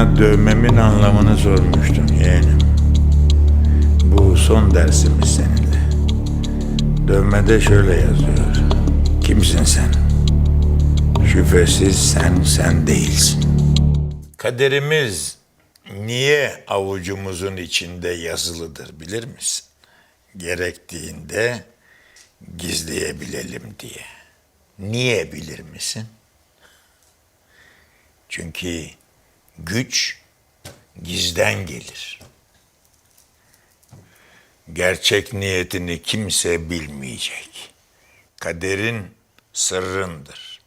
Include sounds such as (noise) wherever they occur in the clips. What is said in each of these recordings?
Sana dövmemin anlamını sormuştum yeğenim. Bu son dersimiz seninle. Dövmede şöyle yazıyor. Kimsin sen? Şüphesiz sen sen değilsin. Kaderimiz niye avucumuzun içinde yazılıdır bilir misin? Gerektiğinde gizleyebilelim diye. Niye bilir misin? Çünkü güç gizden gelir. Gerçek niyetini kimse bilmeyecek. Kaderin sırrındır.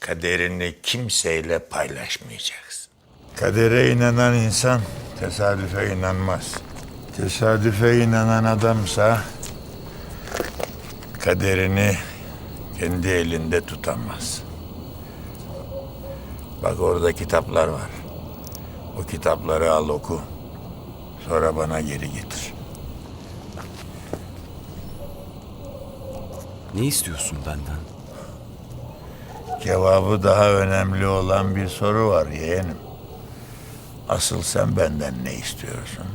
Kaderini kimseyle paylaşmayacaksın. Kadere inanan insan tesadüfe inanmaz. Tesadüfe inanan adamsa kaderini kendi elinde tutamaz. Bak orada kitaplar var. O kitapları al oku. Sonra bana geri getir. Ne istiyorsun benden? Cevabı daha önemli olan bir soru var yeğenim. Asıl sen benden ne istiyorsun?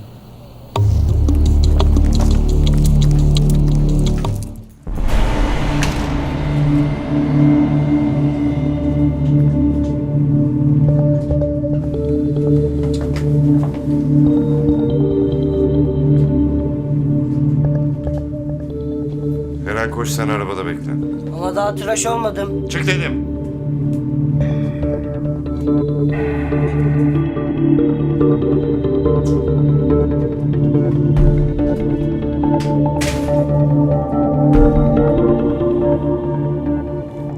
Daha tıraş olmadım. Çık dedim.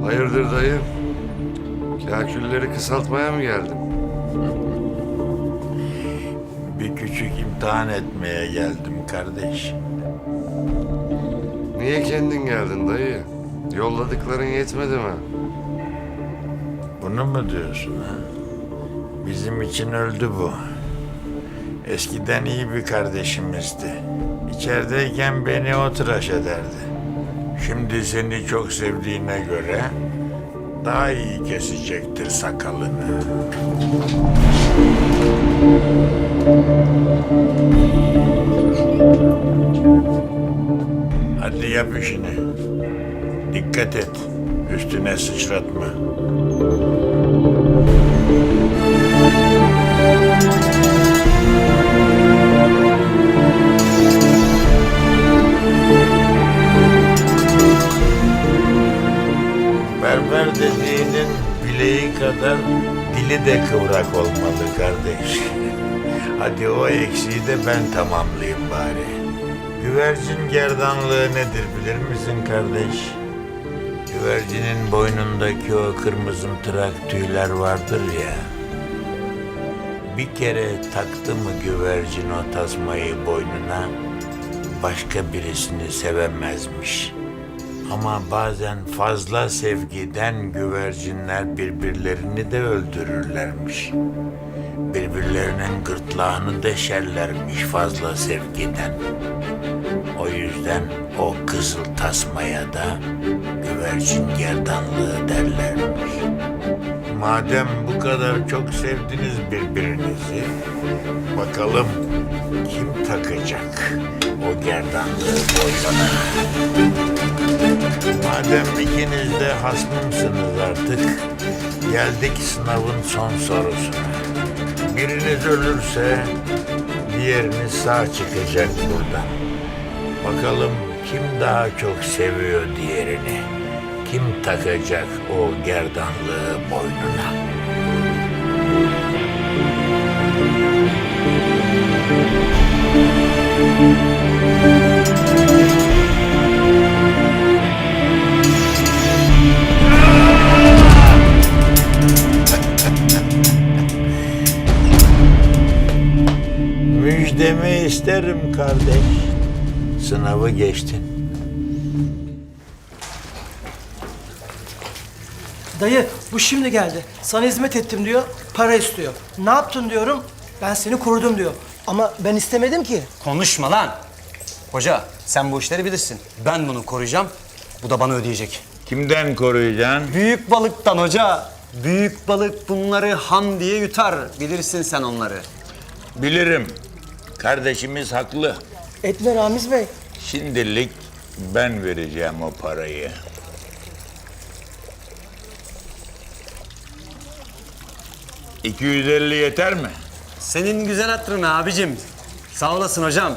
Hayırdır dayı? Kakülleri kısaltmaya mı geldin? Bir küçük imtihan etmeye geldim kardeş. Niye kendin geldin dayı? Yolladıkların yetmedi mi? Bunu mu diyorsun ha? Bizim için öldü bu. Eskiden iyi bir kardeşimizdi. İçerideyken beni o tıraş ederdi. Şimdi seni çok sevdiğine göre daha iyi kesecektir sakalını. Hadi yap işini. Dikkat et. Üstüne sıçratma. Berber dediğinin bileği kadar dili de kıvrak olmalı kardeş. Hadi o eksiği de ben tamamlayayım bari. Güvercin gerdanlığı nedir bilir misin kardeş? Güvercinin boynundaki o kırmızımtırak tüyler vardır ya. Bir kere taktı mı güvercin o tasmayı boynuna, başka birisini sevemezmiş. Ama bazen fazla sevgiden güvercinler birbirlerini de öldürürlermiş. Birbirlerinin gırtlağını deşerlermiş fazla sevgiden. O yüzden o kızıl tasmaya da güvercin gerdanlığı derlermiş. Madem bu kadar çok sevdiniz birbirinizi, bakalım kim takacak o gerdanlığı boynuna? Madem ikiniz de hasmımsınız artık, geldik sınavın son sorusuna. Biriniz ölürse diğeriniz sağ çıkacak buradan. Bakalım kim daha çok seviyor diğerini? Kim takacak o gerdanlığı boynuna? Müjdemi isterim kardeş. Sınavı geçtin. Dayı bu şimdi geldi. Sana hizmet ettim diyor, para istiyor. Ne yaptın diyorum, ben seni korudum diyor. Ama ben istemedim ki. Konuşma lan. Hoca sen bu işleri bilirsin. Ben bunu koruyacağım. Bu da bana ödeyecek. Kimden koruyacaksın? Büyük balıktan hoca. Büyük balık bunları ham diye yutar. Bilirsin sen onları. Bilirim. Kardeşimiz haklı. Etme Ramiz Bey. Şimdilik ben vereceğim o parayı. ...250 yeter mi? Senin güzel hatırına abicim. Sağ olasın hocam.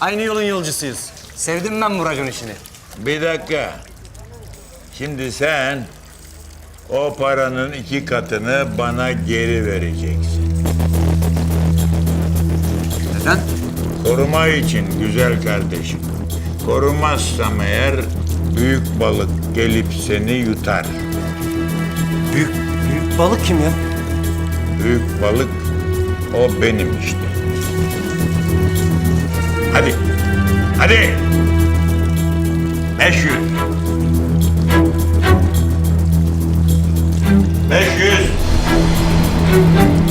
Aynı yolun yolcusuyuz. Sevdim ben bu racon işini. Bir dakika. Şimdi sen... ...o paranın iki katını bana geri vereceksin. Neden? Koruma için güzel kardeşim. Korumazsam eğer... ...büyük balık gelip seni yutar. Büyük, büyük balık kim ya? Büyük balık o benim işte. Hadi. Hadi. 500. 500.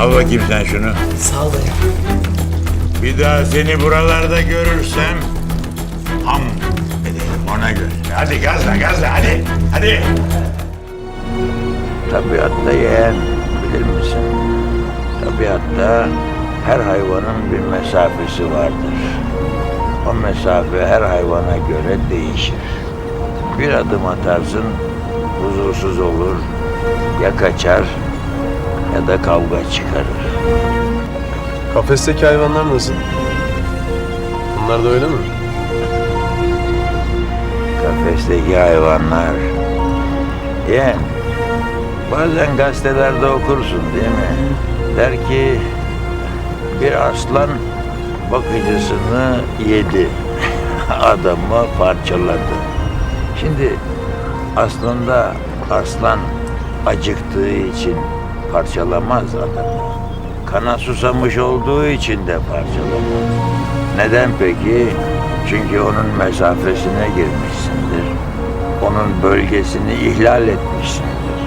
Al bakayım sen şunu. Sağ ol dayı. Bir daha seni buralarda görürsem ham ederim ona göre. Hadi gazla gazla hadi hadi. Tabiatta yeğen bilir misin? Tabiatta her hayvanın bir mesafesi vardır. O mesafe her hayvana göre değişir. Bir adım atarsın huzursuz olur, ya kaçar ya da kavga çıkarır. Kafesteki hayvanlar nasıl? Bunlar da öyle mi? Kafesteki hayvanlar. Yeğen, bazen gazetelerde okursun değil mi? Der ki bir aslan bakıcısını yedi. (laughs) Adamı parçaladı. Şimdi aslında aslan acıktığı için parçalamaz adamı. Kana susamış olduğu için de parçalamaz. Neden peki? Çünkü onun mesafesine girmişsindir. Onun bölgesini ihlal etmişsindir.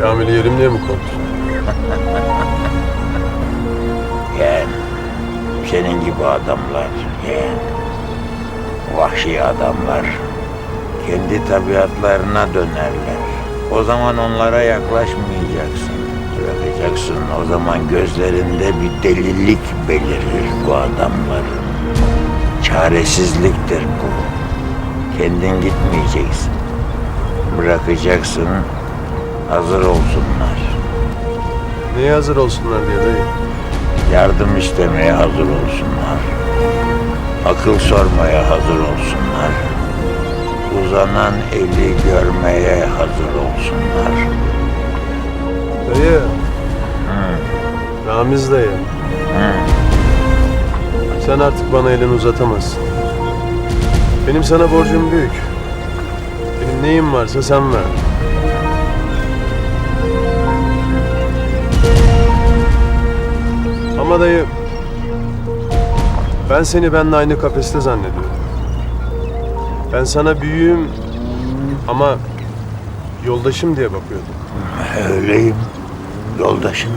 Kamil'i yerim diye mi korktun? (laughs) Yeğen, senin gibi adamlar, yeğen, vahşi adamlar kendi tabiatlarına dönerler. O zaman onlara yaklaşmayacaksın, bırakacaksın. O zaman gözlerinde bir delilik belirir bu adamların. Çaresizliktir bu. Kendin gitmeyeceksin. Bırakacaksın, hazır olsunlar. Neye hazır olsunlar diye dayı. Yardım istemeye hazır olsunlar. Akıl sormaya hazır olsunlar. Uzanan eli görmeye hazır olsunlar. Dayı. Ramiz dayı. Sen artık bana elini uzatamazsın. Benim sana borcum büyük. Benim neyim varsa sen ver. Ama dayı, ben seni benimle aynı kafeste zannediyorum. Ben sana büyüğüm ama yoldaşım diye bakıyordum. Öyleyim. Yoldaşım.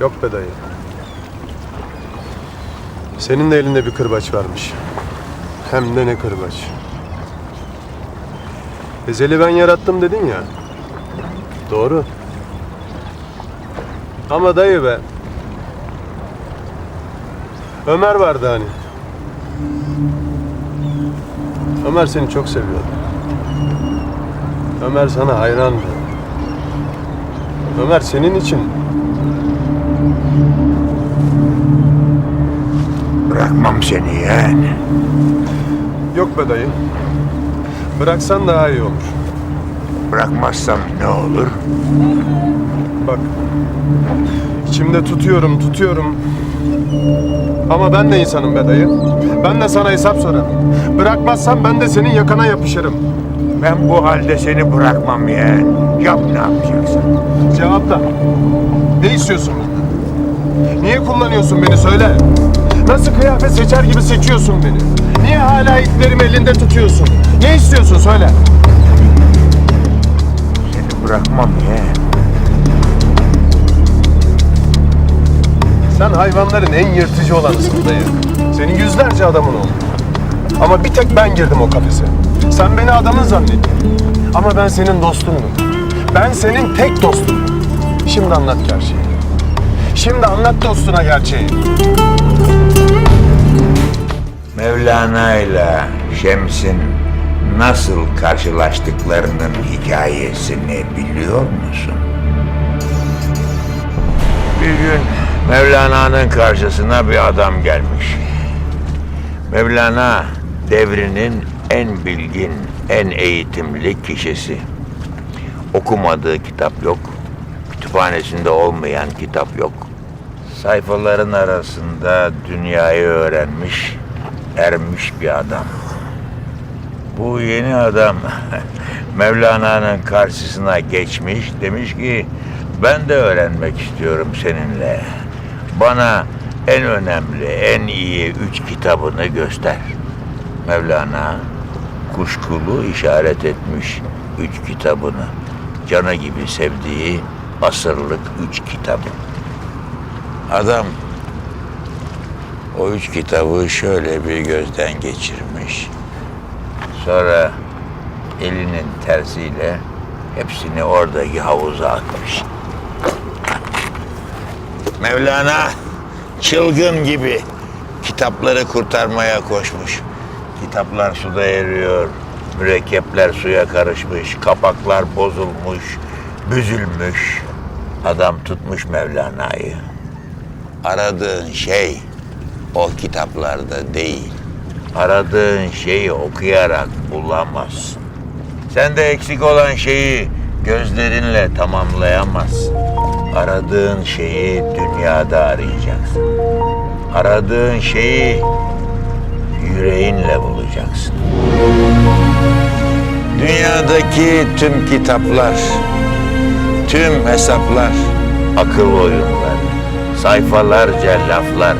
Yok be dayı. Senin de elinde bir kırbaç varmış. Hem de ne kırbaç. Ezeli ben yarattım dedin ya. Doğru. Ama dayı be. Ömer vardı hani. Ömer seni çok seviyordu. Ömer sana hayrandı. Ömer senin için Bırakmam seni yeğen. Yok be dayı. Bıraksan daha iyi olur. Bırakmazsam ne olur? Bak. içimde tutuyorum, tutuyorum. Ama ben de insanım be dayı. Ben de sana hesap sorarım. Bırakmazsan ben de senin yakana yapışırım. Ben bu halde seni bırakmam yeğen. Yap ne yapacaksan. Cevapla. Ne istiyorsun benden? Niye kullanıyorsun beni söyle. Nasıl kıyafet seçer gibi seçiyorsun beni? Niye hala iplerimi elinde tutuyorsun? Ne istiyorsun söyle. Seni bırakmam yeğen. Sen hayvanların en yırtıcı olanısın dayı. Senin yüzlerce adamın oldu. Ama bir tek ben girdim o kafese. Sen beni adamın zannettin. Ama ben senin dostunum. Ben senin tek dostum. Şimdi anlat gerçeği. Şimdi anlat dostuna gerçeği. Mevlana ile Şems'in nasıl karşılaştıklarının hikayesini biliyor musun? Bir gün Mevlana'nın karşısına bir adam gelmiş. Mevlana devrinin en bilgin, en eğitimli kişisi. Okumadığı kitap yok. Kütüphanesinde olmayan kitap yok. Sayfaların arasında dünyayı öğrenmiş, ermiş bir adam. Bu yeni adam (laughs) Mevlana'nın karşısına geçmiş, demiş ki ben de öğrenmek istiyorum seninle. Bana en önemli, en iyi üç kitabını göster. Mevlana kuşkulu işaret etmiş üç kitabını. Canı gibi sevdiği asırlık üç kitabı. Adam o üç kitabı şöyle bir gözden geçirmiş. Sonra elinin tersiyle hepsini oradaki havuza atmış. Mevlana çılgın gibi kitapları kurtarmaya koşmuş. Kitaplar suda eriyor, mürekkepler suya karışmış, kapaklar bozulmuş, büzülmüş. Adam tutmuş Mevlana'yı. Aradığın şey o kitaplarda değil. Aradığın şeyi okuyarak bulamazsın. Sende eksik olan şeyi gözlerinle tamamlayamazsın. Aradığın şeyi dünyada arayacaksın. Aradığın şeyi yüreğinle bulacaksın. Dünyadaki tüm kitaplar, tüm hesaplar, akıl oyunları, sayfalarca laflar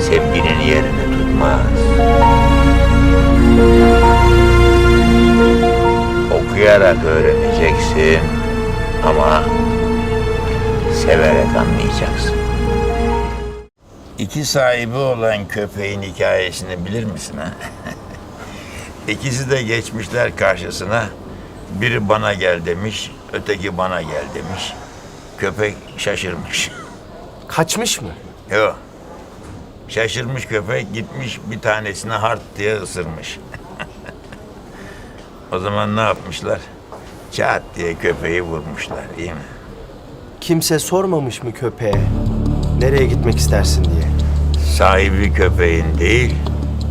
sevginin yerini tutmaz. Okuyarak öğreneceksin ama severek anlayacaksın. İki sahibi olan köpeğin hikayesini bilir misin ha? (laughs) İkisi de geçmişler karşısına. Biri bana gel demiş, öteki bana gel demiş. Köpek şaşırmış. Kaçmış mı? Yok. Şaşırmış köpek gitmiş bir tanesine hart diye ısırmış. (laughs) o zaman ne yapmışlar? Çat diye köpeği vurmuşlar iyi mi? Kimse sormamış mı köpeğe nereye gitmek istersin diye. Sahibi köpeğin değil,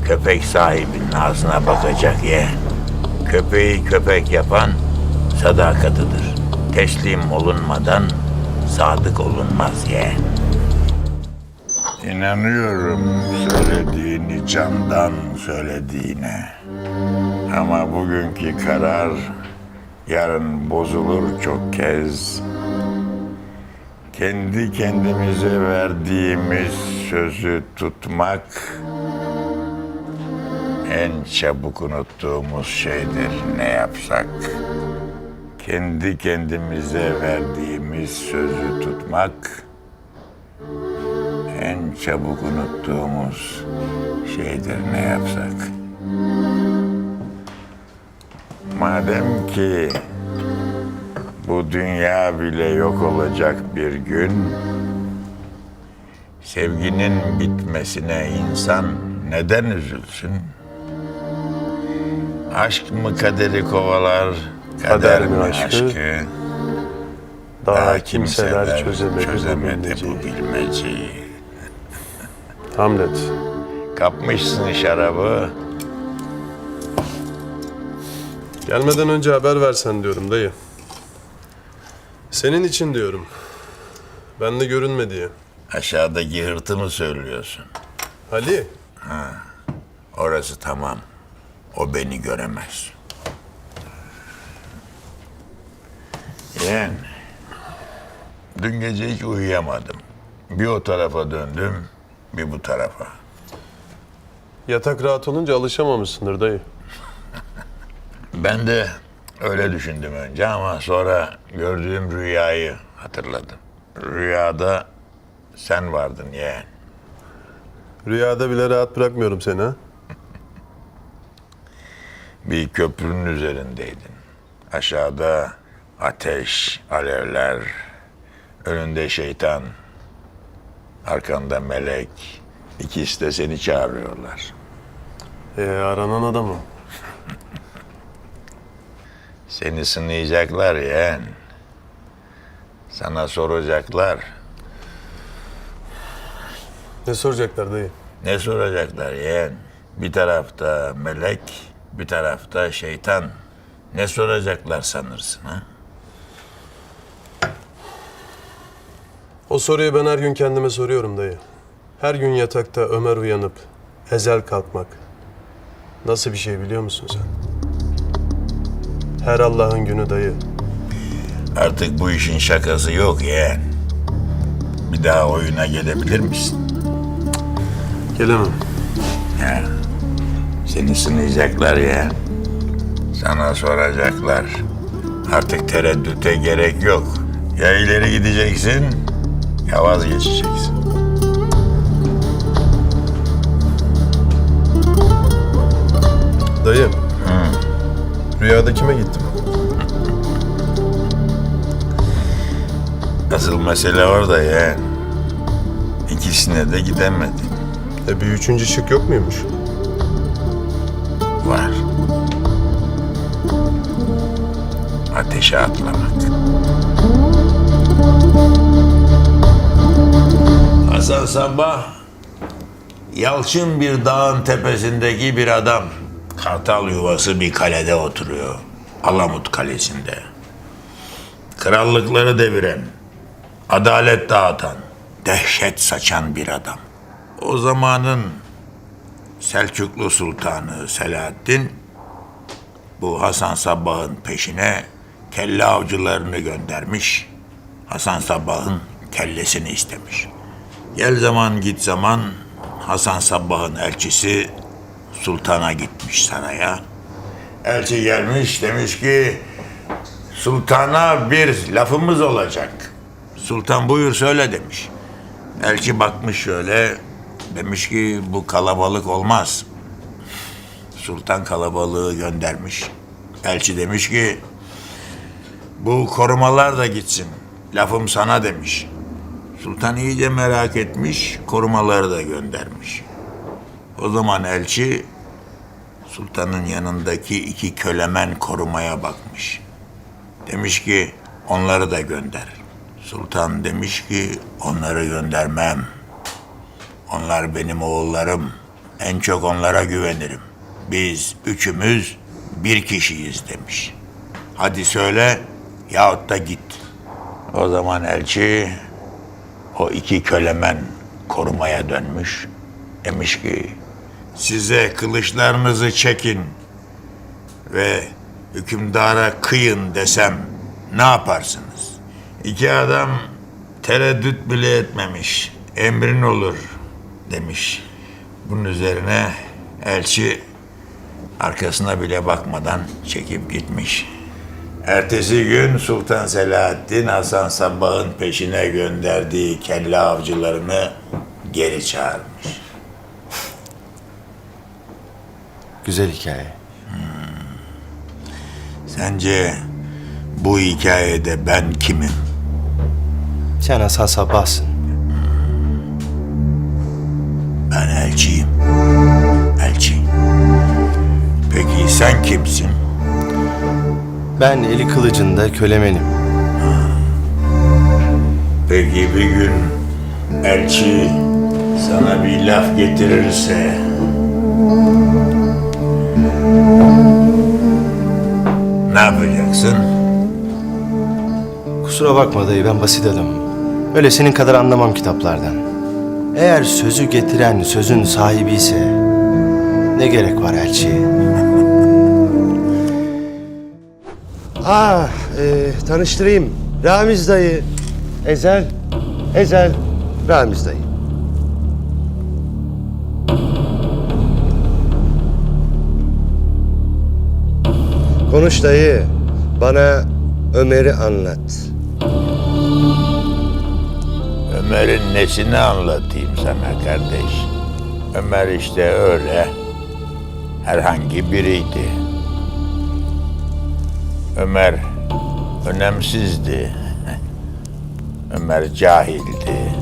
köpek sahibinin ağzına bakacak ye. Köpeği köpek yapan sadakatıdır. Teslim olunmadan sadık olunmaz ye. İnanıyorum söylediğini candan söylediğine. Ama bugünkü karar yarın bozulur çok kez. Kendi kendimize verdiğimiz sözü tutmak en çabuk unuttuğumuz şeydir ne yapsak. Kendi kendimize verdiğimiz sözü tutmak en çabuk unuttuğumuz şeydir ne yapsak. Madem ki bu dünya bile yok olacak bir gün, sevginin bitmesine insan neden üzülsün? Aşk mı kaderi kovalar, kader, Kader mi aşkı? aşkı? Daha kimseler çözemedi, çözemedi bu bu bilmeceyi. Hamlet. Kapmışsın şarabı, Gelmeden önce haber versen diyorum dayı. Senin için diyorum. Ben de görünme diye. aşağıdaki hırtı mı söylüyorsun? Ali, Orası tamam. O beni göremez. Yeğen, dün gece hiç uyuyamadım. Bir o tarafa döndüm, bir bu tarafa. yatak rahat olunca alışamamışsındır dayı. Ben de öyle düşündüm önce ama sonra gördüğüm rüyayı hatırladım. Rüyada sen vardın yeğen. Rüyada bile rahat bırakmıyorum seni ha. Bir köprünün üzerindeydin. Aşağıda ateş, alevler, önünde şeytan, arkanda melek. İkisi de seni çağırıyorlar. Ee, aranan adamı. Seni sınayacaklar yeğen. Sana soracaklar. Ne soracaklar dayı? Ne soracaklar yeğen? Bir tarafta melek, bir tarafta şeytan. Ne soracaklar sanırsın ha? O soruyu ben her gün kendime soruyorum dayı. Her gün yatakta Ömer uyanıp ezel kalkmak. Nasıl bir şey biliyor musun sen? Her Allah'ın günü dayı. Artık bu işin şakası yok yeğen. Bir daha oyuna gelebilir misin? Gelemem. Ya, seni sınayacaklar ya. Sana soracaklar. Artık tereddüte gerek yok. Ya ileri gideceksin ya vazgeçeceksin. Rüyada kime gittim? Asıl mesele orada ya. İkisine de gidemedin. E bir üçüncü şık yok muymuş? Var. Ateşe atlamak. Hasan Sabah, yalçın bir dağın tepesindeki bir adam. Kartal yuvası bir kalede oturuyor. Alamut Kalesi'nde. Krallıkları deviren, adalet dağıtan, dehşet saçan bir adam. O zamanın Selçuklu Sultanı Selahaddin bu Hasan Sabbah'ın peşine kelle avcılarını göndermiş. Hasan Sabbah'ın kellesini istemiş. Gel zaman git zaman Hasan Sabbah'ın elçisi sultana gitmiş saraya. Elçi gelmiş demiş ki sultana bir lafımız olacak. Sultan buyur söyle demiş. Elçi bakmış şöyle demiş ki bu kalabalık olmaz. Sultan kalabalığı göndermiş. Elçi demiş ki bu korumalar da gitsin. Lafım sana demiş. Sultan iyice merak etmiş, korumaları da göndermiş. O zaman elçi sultanın yanındaki iki kölemen korumaya bakmış. Demiş ki onları da gönder. Sultan demiş ki onları göndermem. Onlar benim oğullarım. En çok onlara güvenirim. Biz üçümüz bir kişiyiz demiş. Hadi söyle yahut da git. O zaman elçi o iki kölemen korumaya dönmüş. Demiş ki size kılıçlarınızı çekin ve hükümdara kıyın desem ne yaparsınız? İki adam tereddüt bile etmemiş. Emrin olur demiş. Bunun üzerine elçi arkasına bile bakmadan çekip gitmiş. Ertesi gün Sultan Selahaddin Hasan Sabbah'ın peşine gönderdiği kelle avcılarını geri çağırmış. Güzel hikaye. Sence bu hikayede ben kimim? Sen Hasan Sabbah'sın. Ben elçiyim. Elçi. Peki sen kimsin? Ben eli kılıcında kölemenim. Peki bir gün elçi sana bir laf getirirse ne yapacaksın? Kusura bakma dayı ben basit adamım. Öyle senin kadar anlamam kitaplardan. Eğer sözü getiren sözün sahibi ise ne gerek var elçiye? (laughs) Ah, e, tanıştırayım. Ramiz dayı. Ezel. Ezel. Ramiz dayı. Konuş dayı. Bana Ömer'i anlat. Ömer'in nesini anlatayım sana kardeş? Ömer işte öyle herhangi biriydi. Ömer önemsizdi. (laughs) Ömer cahildi.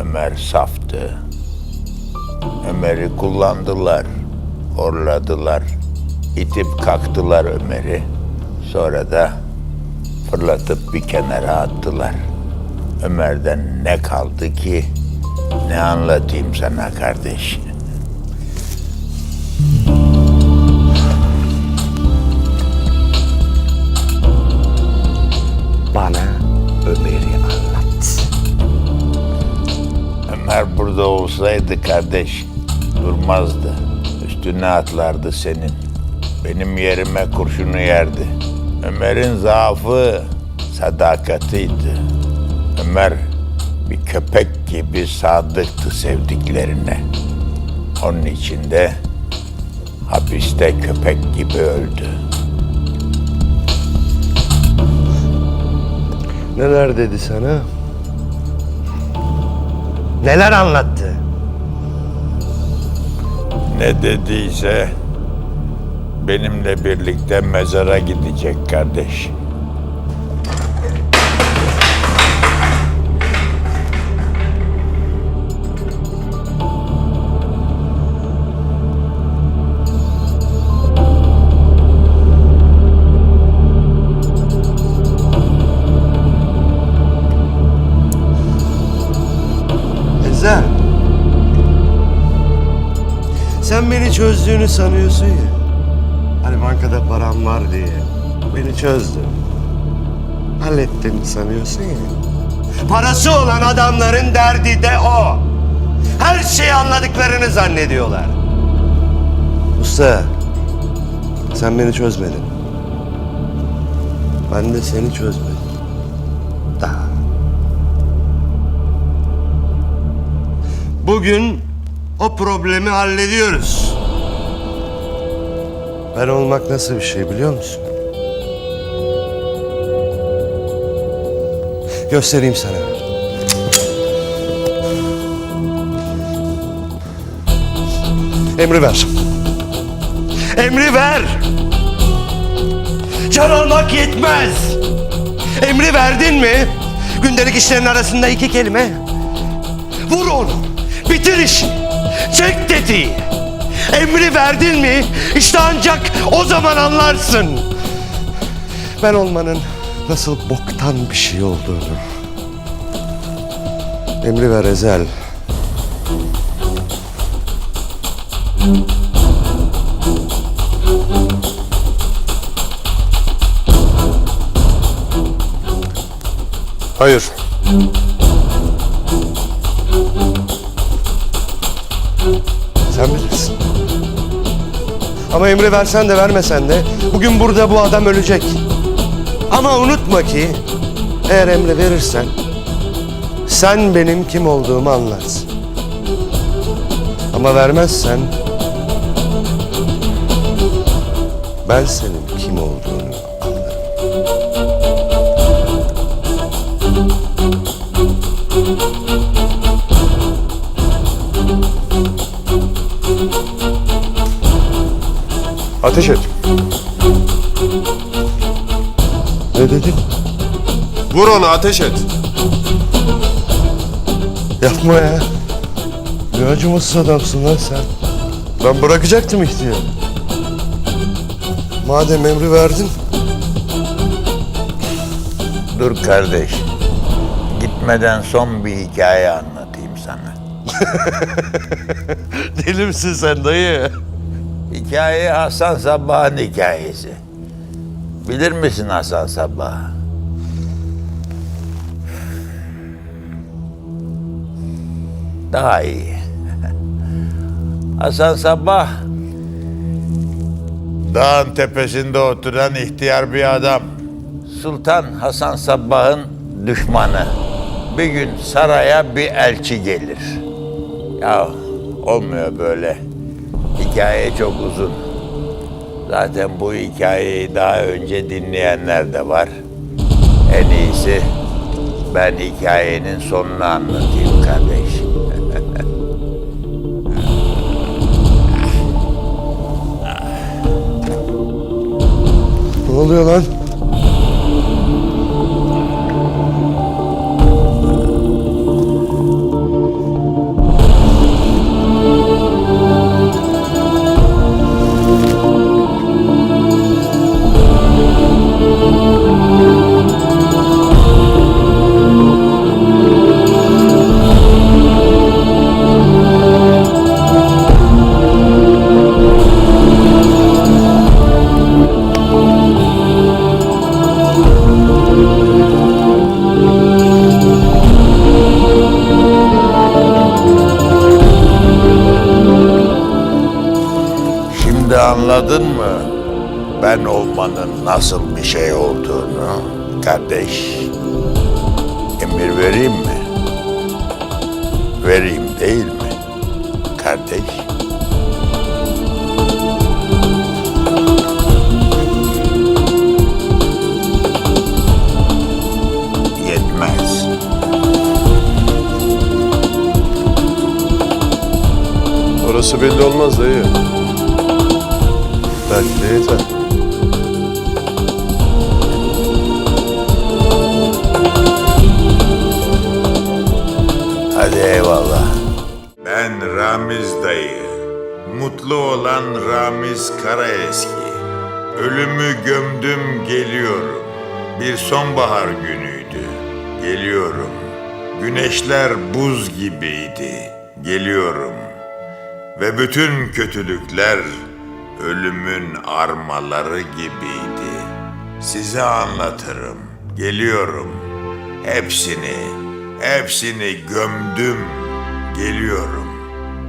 Ömer saftı. Ömer'i kullandılar, horladılar, itip kaktılar Ömer'i. Sonra da fırlatıp bir kenara attılar. Ömer'den ne kaldı ki? Ne anlatayım sana kardeş? Bana Ömer'i anlat. Ömer burada olsaydı kardeş durmazdı. Üstüne atlardı senin. Benim yerime kurşunu yerdi. Ömer'in zaafı sadakatiydi. Ömer bir köpek gibi sadıktı sevdiklerine. Onun için de hapiste köpek gibi öldü. Neler dedi sana? Neler anlattı? Ne dediyse benimle birlikte mezara gidecek kardeş. Ezel. Sen beni çözdüğünü sanıyorsun ya. Hani bankada param var diye. Beni çözdün. Hallettin sanıyorsun ya. Parası olan adamların derdi de o. Her şeyi anladıklarını zannediyorlar. Usta, sen beni çözmedin. Ben de seni çözmedim. Daha. Bugün o problemi hallediyoruz. Ben olmak nasıl bir şey biliyor musun? Göstereyim sana. Emri ver. Emri ver. Can almak yetmez. Emri verdin mi? Gündelik işlerin arasında iki kelime. Vur onu. Bitir işi. Çek tetiği. Emri verdin mi? İşte ancak o zaman anlarsın. Ben olmanın nasıl boktan bir şey olduğunu. Emri ver Ezel. Hayır. Sen Ama emri versen de vermesen de bugün burada bu adam ölecek. Ama unutma ki eğer emri verirsen sen benim kim olduğumu anlarsın. Ama vermezsen ben senin kim olduğunu Ateş et. Ne dedin? Vur onu ateş et. Yapma ya. Ne acımasız adamsın lan sen. Ben bırakacaktım ihtiyarı. Madem emri verdin, Dur kardeş. Gitmeden son bir hikaye anlatayım sana. (laughs) deli misin sen dayı? Hikaye Hasan Sabbah'ın hikayesi. Bilir misin Hasan Sabbah? Daha iyi. (laughs) Hasan Sabbah dağın tepesinde oturan ihtiyar bir adam. Sultan Hasan Sabbah'ın düşmanı. Bir gün saraya bir elçi gelir. Ya olmuyor böyle. Hikaye çok uzun. Zaten bu hikayeyi daha önce dinleyenler de var. En iyisi ben hikayenin sonunu anlatayım kardeş. (laughs) ne oluyor lan? Orası belli olmaz dayı. Belki de yeter. Hadi eyvallah. Ben Ramiz dayı. Mutlu olan Ramiz Karaeski. Ölümü gömdüm geliyorum. Bir sonbahar günüydü. Geliyorum. Güneşler buz gibiydi. Geliyorum. Ve bütün kötülükler ölümün armaları gibiydi. Size anlatırım. Geliyorum. Hepsini, hepsini gömdüm. Geliyorum.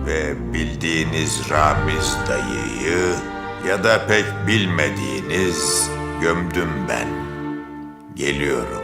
Ve bildiğiniz Ramiz dayıyı ya da pek bilmediğiniz gömdüm ben. Geliyorum.